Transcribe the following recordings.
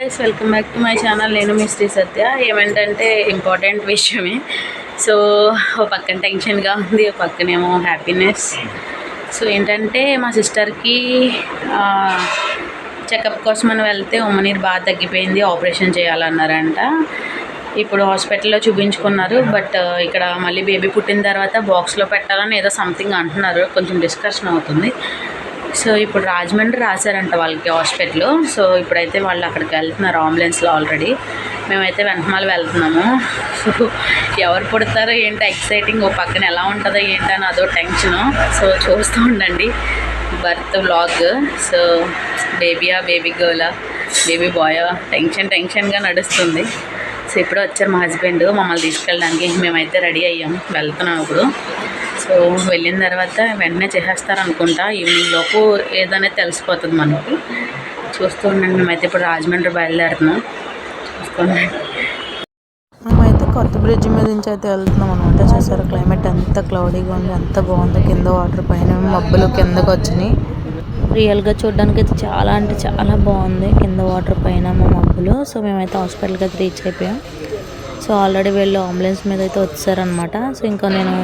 Guys welcome back to my channel నేను మీ శ్రీ సత్య. ఏమంటే ఇంపార్టెంట్ విషయమే. సో ఓ పక్కన టెన్షన్గా ఉంది ఓ పక్కనేమో హ్యాపీనెస్ సో ఏంటంటే మా సిస్టర్కి చెకప్ కోసం అని వెళ్తే ఉమ్మనీరు బాగా తగ్గిపోయింది ఆపరేషన్ చేయాలన్నారంట. ఇప్పుడు హాస్పిటల్లో చూపించుకున్నారు బట్ ఇక్కడ మళ్ళీ బేబీ పుట్టిన తర్వాత బాక్స్లో పెట్టాలని ఏదో సంథింగ్ అంటున్నారు. కొంచెం డిస్కషన్ అవుతుంది. సో ఇప్పుడు రాజమండ్రి రాశారంట వాళ్ళకి హాస్పిటల్. సో ఇప్పుడైతే వాళ్ళు అక్కడికి వెళ్తున్నారు అంబులెన్స్లో ఆల్రెడీ. మేమైతే వెంటమాల వెళ్తున్నాము. సో ఎవరు పుడతారో ఏంటో ఎక్సైటింగ్ ఓ పక్కన ఎలా ఉంటుందో ఏంటని అదో టెన్షను. సో చూస్తూ ఉండండి. Birth vlog. సో బేబీయా బేబీ గర్లా బేబీ బాయా టెన్షన్ టెన్షన్గా నడుస్తుంది. సో ఇప్పుడు వచ్చారు మా హస్బెండ్ మమ్మల్ని తీసుకెళ్ళడానికి మేమైతే రెడీ అయ్యాం. వెళ్తున్నాం ఇప్పుడు. సో వెళ్ళిన తర్వాత వెంటనే చేసేస్తారు అనుకుంటా ఈవినింగ్ లోపు ఏదనేది తెలిసిపోతుంది మనకి. చూస్తూ ఉండండి మేమైతే ఇప్పుడు రాజమండ్రి బయలుదేరుతున్నాం. చూస్తూ ఉండండి. మేమైతే కొత్త బ్రిడ్జ్ మీద నుంచి అయితే వెళ్తున్నాం అనమాట చూసారు క్లైమేట్ ఎంత క్లౌడీగా ఉంది ఎంత బాగుందో కింద వాటర్ పైన మబ్బులు కిందకు వచ్చినాయి. రియల్గా చూడడానికి అయితే చాలా అంటే చాలా బాగుంది కింద వాటర్ పైన మా మబ్బులు. సో మేమైతే హాస్పిటల్కి అయితే రీచ్ అయిపోయాం. సో ఆల్రెడీ వీళ్ళు అంబులెన్స్ మీద అయితే వచ్చారనమాట సో ఇంకా నేను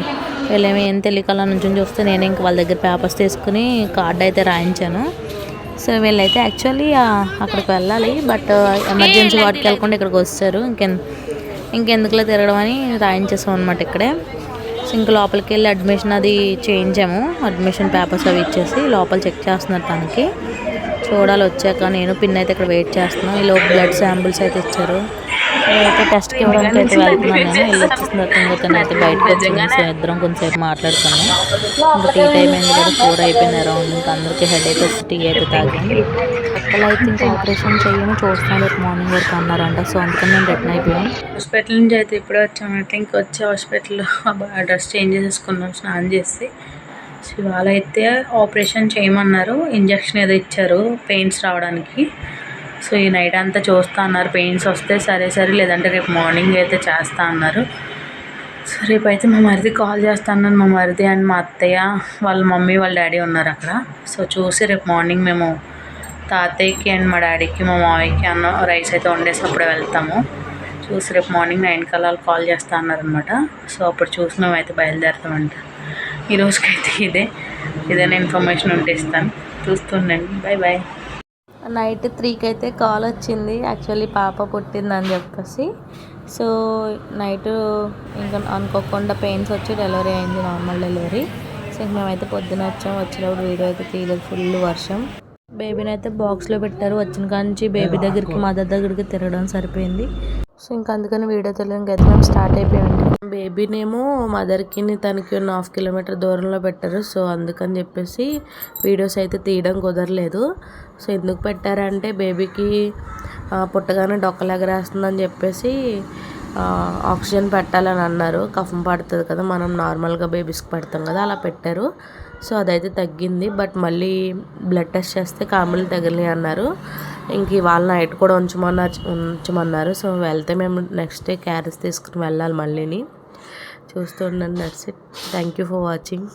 వీళ్ళేమో. ఏం తెలియక అలా నుంచి చూస్తే నేను ఇంకా వాళ్ళ దగ్గర పేపర్స్ తీసుకుని కార్డు అయితే రాయించాను. సో వీళ్ళైతే యాక్చువల్లీ అక్కడికి వెళ్ళాలి. బట్ ఎమర్జెన్సీ వాటికి వెళ్ళకుండా ఇక్కడికి వస్తారు ఇంకెన్ ఇంకెందుకులో తిరగడం అని రాయించేసాం అనమాట ఇక్కడే. సో ఇంకా లోపలికి వెళ్ళి అడ్మిషన్ అది చేయించాము. అడ్మిషన్ పేపర్స్ అవి ఇచ్చేసి లోపల చెక్ చేస్తున్నారు తనకి. చూడాలి వచ్చాక. నేను పిన్ అయితే ఇక్కడ వెయిట్ చేస్తున్నాను ఈ లోపు బ్లడ్ శాంపుల్స్ అయితే ఇచ్చారు. అయితే టెస్ట్కి ఇవ్వడానికి అయితే వెళ్తున్నాను నేను వెళ్ళి వచ్చేసిన తర్వాత అయితే బయటకు వచ్చింది సో ఇద్దరం కొంచెంసేపు మాట్లాడుకున్నాం. ఇంకా టీ టైం అయింది కదా ఫోర్ అయిపోయింది అరౌండ్ ఇంకా అందరికీ హెడ్ అయితే వచ్చి టీ అయితే తాగింది అక్కడ అయితే ఇంకా ఆపరేషన్ చేయము చూస్తాను రేపు మార్నింగ్ వరకు అన్నారంట. సో అందుకని నేను రిటర్న్ అయిపోయాం హాస్పిటల్ నుంచి అయితే ఇప్పుడే వచ్చామంటే ఇంకా వచ్చే హాస్పిటల్లో డ్రెస్ చేంజ్ చేసుకున్నాం స్నానం చేసి. సో ఇవాళ అయితే ఆపరేషన్ చేయమన్నారు. ఇంజక్షన్ ఏదో ఇచ్చారు పెయిన్స్ రావడానికి. సో ఈ నైట్ అంతా చూస్తా అన్నారు. పెయిన్స్ వస్తే సరే సరే లేదంటే రేపు మార్నింగ్ అయితే చేస్తా అన్నారు. సో రేపు అయితే మా మరిది కాల్ చేస్తా మా మరిది అండ్ మా అత్తయ్య వాళ్ళ మమ్మీ వాళ్ళ డాడీ ఉన్నారు అక్కడ. సో చూసి రేపు మార్నింగ్ మేము తాతయ్యకి అండ్ మా డాడీకి మా మావయ్యకి అన్న రైస్ అయితే వండేసి అప్పుడే వెళ్తాము. చూసి రేపు మార్నింగ్ నైన్ కల్లా కాల్ చేస్తా అన్నారనమాట సో అప్పుడు చూసి మేము అయితే బయలుదేరుతామంట. ఈ రోజుకైతే ఇదే. ఏదైనా ఇన్ఫర్మేషన్ ఉంటే ఇస్తాను. చూస్తుండండి. బాయ్ బాయ్ నైట్ త్రీకి అయితే కాల్ వచ్చింది. యాక్చువల్లీ పాప పుట్టిందని చెప్పేసి. సో నైట్ ఇంకా అనుకోకుండా పెయిన్స్ వచ్చి డెలివరీ అయింది నార్మల్ డెలివరీ. సో ఇంక మేమైతే పొద్దున వచ్చాం. వచ్చినప్పుడు వీడియో అయితే తీయలేదు. ఫుల్ వర్షం. బేబీని అయితే బాక్స్లో పెట్టారు. వచ్చిన కాంచి బేబీ దగ్గరికి మదర్ దగ్గరికి తిరగడం సరిపోయింది. సో ఇంకా అందుకని వీడియో తెలియదు అయితే మేము స్టార్ట్ అయిపోయామండి. బేబీనేమో మదర్కిని తనకి ఉన్న హాఫ్ కిలోమీటర్ దూరంలో పెట్టారు. సో అందుకని చెప్పేసి వీడియోస్ అయితే తీయడం కుదరలేదు. సో ఎందుకు పెట్టారంటే బేబీకి పుట్టగానే డొక్కలెగరేస్తుందని చెప్పేసి ఆక్సిజన్ పెట్టాలని అన్నారు. కఫం పడుతుంది కదా మనం నార్మల్గా బేబీస్కి పెడతాం కదా అలా పెట్టారు. సో అదైతే తగ్గింది. బట్ మళ్ళీ బ్లడ్ టెస్ట్ చేస్తే కాములు తగిలి అన్నారు. ఇంక ఇవాళ నైట్ కూడా ఉంచమన్నారు ఉంచమన్నారు. సో వెళ్తే మేము నెక్స్ట్ డే క్యారెట్స్ తీసుకుని వెళ్ళాలి మళ్ళీని. చూస్తుండండి that's it. Thank you for watching